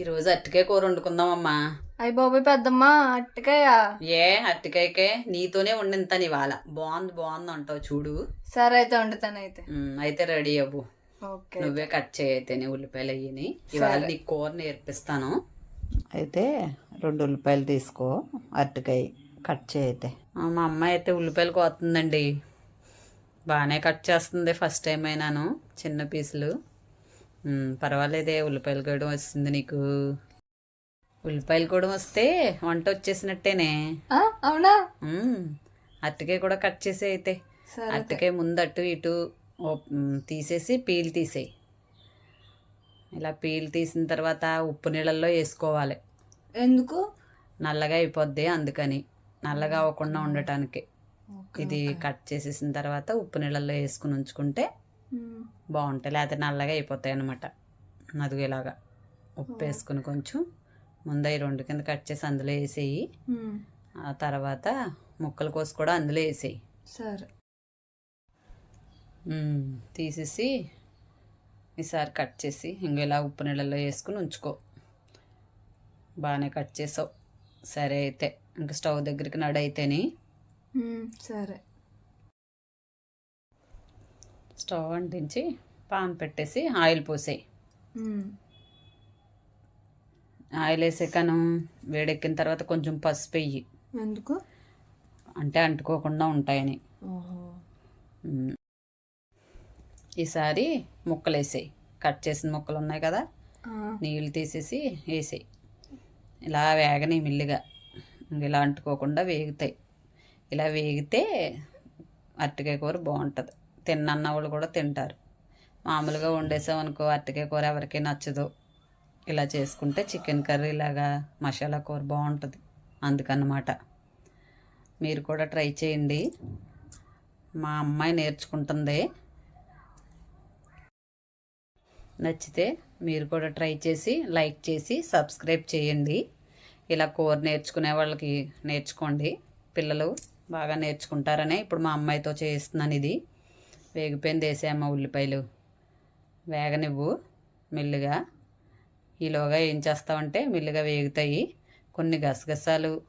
ఈరోజు అట్టికాయ కూర వండుకుందామమ్మా. అయ్య బాబాయ్ పెద్దమ్మ అట్టకాయ? ఏ అట్టికాయకే? నీతోనే వండింతాను ఇవాళ. బాగుంది బాగుంది అంటావు చూడు. సరే అయితే వండుతాను అయితే. అయితే రెడీ అవ్వు. ఓకే నువ్వే కట్ చేయైతేనే ఉల్లిపాయలు అయ్యని. ఇవాళ నీకు కూర నేర్పిస్తాను. అయితే రెండు ఉల్లిపాయలు తీసుకో అరటికాయ కట్ చేయైతే మా అమ్మాయి అయితే ఉల్లిపాయలు కోతుందండి బాగానే కట్ చేస్తుంది ఫస్ట్ టైం అయినాను చిన్న పీసులు. పర్వాలేదే ఉల్లిపాయలు కూడా వస్తుంది నీకు. ఉల్లిపాయలు కూడా వస్తే వంట వచ్చేసినట్టేనే. అవునా? ఉమ్, అరటికాయ కూడా కట్ చేసే అయితే. సరే అరటికాయ ముందు అటు ఇటు తీసేసి పీల్ తీసేయి. ఇలా పీల్ తీసిన తర్వాత ఉప్పు నీళ్ళల్లో వేసుకోవాలి. ఎందుకు? నల్లగా అయిపోద్ది అందుకని. నల్లగా అవ్వకుండా ఉండటానికి. ఇది కట్ చేసేసిన తర్వాత ఉప్పు నీళ్ళల్లో వేసుకుని ఉంచుకుంటే బాగుంటాయి. లేకపోతే నల్లగా అయిపోతాయి అనమాట అదిగో ఇలాగా ఉప్పు వేసుకుని కొంచెం ముందు ఈ రెండు కింద కట్ చేసి అందులో వేసేయి. ఆ తర్వాత ముక్కలు కోసి కూడా అందులో వేసేయి. సరే. తీసేసి ఈసారి కట్ చేసి ఇంక ఇలా ఉప్పు నీళ్ళలో వేసుకుని ఉంచుకో. బాగానే కట్ చేసావు. సరే అయితే. ఇంక స్టవ్ దగ్గరికి నడైతేని. సరే. స్టవ్ అంటించి పాన్ పెట్టేసి ఆయిల్ పోసేయి ఆయిల్ వేసాకను వేడెక్కిన తర్వాత కొంచెం పసుపు వెయ్యి ఎందుకు? అంటే అంటుకోకుండా ఉంటాయని. ఈసారి ముక్కలు వేసేయి. కట్ చేసిన ముక్కలు ఉన్నాయి కదా నీళ్ళు తీసేసి వేసేయి. ఇలా వేగని మిల్లిగా. ఇలా అంటుకోకుండా వేగుతాయి. ఇలా వేగితే అరటికాయ కూర బాగుంటుంది. తిన్నన్న వాళ్ళు కూడా తింటారు. మామూలుగా వండేసామనుకో అరటికాయ కూర ఎవరికీ నచ్చదు. ఇలా చేసుకుంటే చికెన్ కర్రీ ఇలాగా మసాలా కూర బాగుంటుంది. అందుకన్నమాట. మీరు కూడా ట్రై చేయండి. మా అమ్మాయి నేర్చుకుంటుంది. నచ్చితే మీరు కూడా ట్రై చేసి లైక్ చేసి సబ్స్క్రైబ్ చేయండి. ఇలా కూర నేర్చుకునే వాళ్ళకి నేర్చుకోండి. పిల్లలు బాగా నేర్చుకుంటారనే ఇప్పుడు మా అమ్మాయితో చేస్తున్నాను ఇది వేగిపోయింది వేసామ్మ ఉల్లిపాయలు. వేగనివ్వు మెల్లుగా. ఈలోగా ఏం చేస్తావంటే మెల్లుగా వేగుతాయి కొన్ని గసగసాలు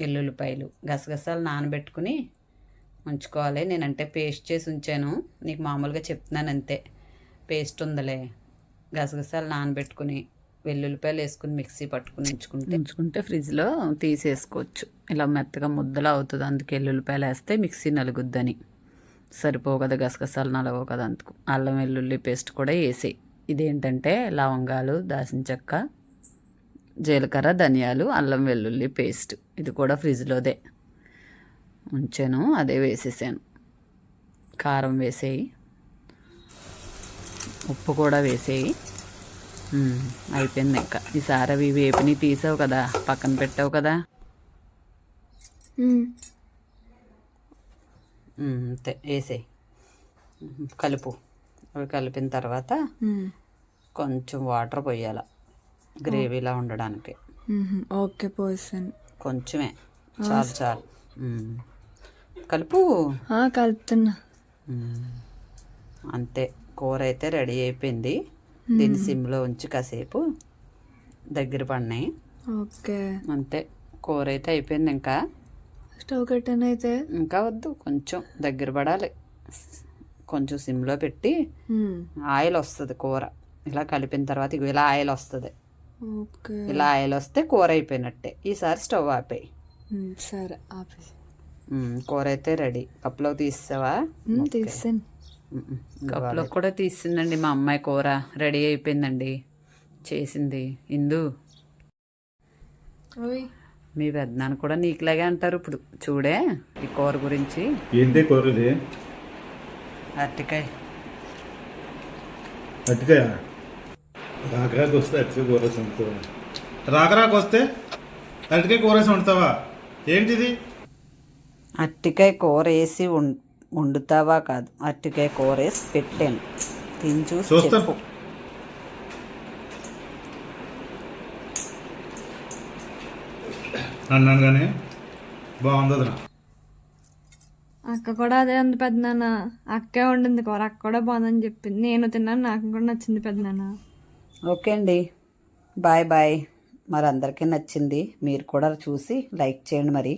ఎల్లుల్లిపాయలు. గసగసాలు నానబెట్టుకుని ఉంచుకోవాలి. నేనంటే పేస్ట్ చేసి ఉంచాను. నీకు మామూలుగా చెప్తున్నాను అంతే. పేస్ట్ ఉందలే. గసగసాలు నానబెట్టుకుని వెల్లుల్లిపాయలు వేసుకుని మిక్సీ పట్టుకుని ఉంచుకుంటే ఉంచుకుంటే ఫ్రిడ్జ్లో తీసేసుకోవచ్చు. ఇలా మెత్తగా ముద్దలా అవుతుంది. అందుకే వెల్లుల్లిపాయలు వేస్తే మిక్సీ నలుగుద్దని. సరిపోవు కదా గసగసాలు నలగవు కదా అందుకు. అల్లం వెల్లుల్లి పేస్ట్ కూడా వేసేయి. ఇదేంటంటే లవంగాలు దాసిన చెక్క జీలకర్ర ధనియాలు అల్లం వెల్లుల్లి పేస్ట్. ఇది కూడా ఫ్రిడ్జ్లోదే. ఉంచాను అదే వేసేసాను. కారం వేసేయి. ఉప్పు కూడా వేసేయి. అయిపోయింది ఇంకా. ఈసారి అవి వేపిని తీసావు కదా పక్కన పెట్టావు కదా? అంతే వేసేయి. ఉమ్, కలుపు. అవి కలిపిన తర్వాత కొంచెం వాటర్ పోయాల గ్రేవీలా ఉండడానికి. ఓకే పోసాను కొంచెమే చాలు చాలు. కలుపు? కలుపుతున్నా. అంతే. కూర అయితే రెడీ అయిపోయింది. దీన్ని సిమ్లో ఉంచి కాసేపు దగ్గర పడినాయి. ఓకే. అంతే కూర అయితే అయిపోయింది ఇంకా. స్టవ్ కట్టాను అయితే? ఇంకా వద్దు కొంచెం దగ్గర పడాలి. కొంచెం సిమ్లో పెట్టి ఆయిల్ వస్తుంది కూర. ఇలా కలిపిన తర్వాత ఇగో ఇలా ఆయిల్ వస్తుంది ఓకే. ఇలా ఆయిల్ వస్తే కూర అయిపోయినట్టే. ఈసారి స్టవ్ ఆపేయి. సరే ఉమ్, కూర అయితే రెడీ. కప్పులో తీసావా తీసాను కప్పులో కూడా తీసిందండి మా అమ్మాయి కూర. రెడీ అయిపోయిందండి. చేసింది. ఇందు. మీ పెద్దనాన్న కూడా నీకులాగే అంటారు ఇప్పుడు. చూడే ఈ కూర గురించి. ఏంటి కూర ఇది అరటికాయ? అట్టికాయ రాకరాకు వస్తే అట్టికాయ కూర వేసి వండుతావా? రాకరాకు వస్తే అట్టికాయ కూర వేసి వండుతావా? ఏంటిది? అరటికాయ కూర వేసి వండుతావా కాదు. అరటికాయ కూర వేసి పెట్టాను. తిని చూసి బాగుంది వదినా. అక్క కూడా అదే ఉంది పెద్దనాన్న. అక్కే వండింది కూర అక్క కూడా బాగుందని చెప్పింది. నేను తిన్నాను నాకు కూడా నచ్చింది పెద్దనాన్న. ఓకే అండి. Bye bye. మరి అందరికీ నచ్చింది. మీరు కూడా చూసి లైక్ చేయండి మరి.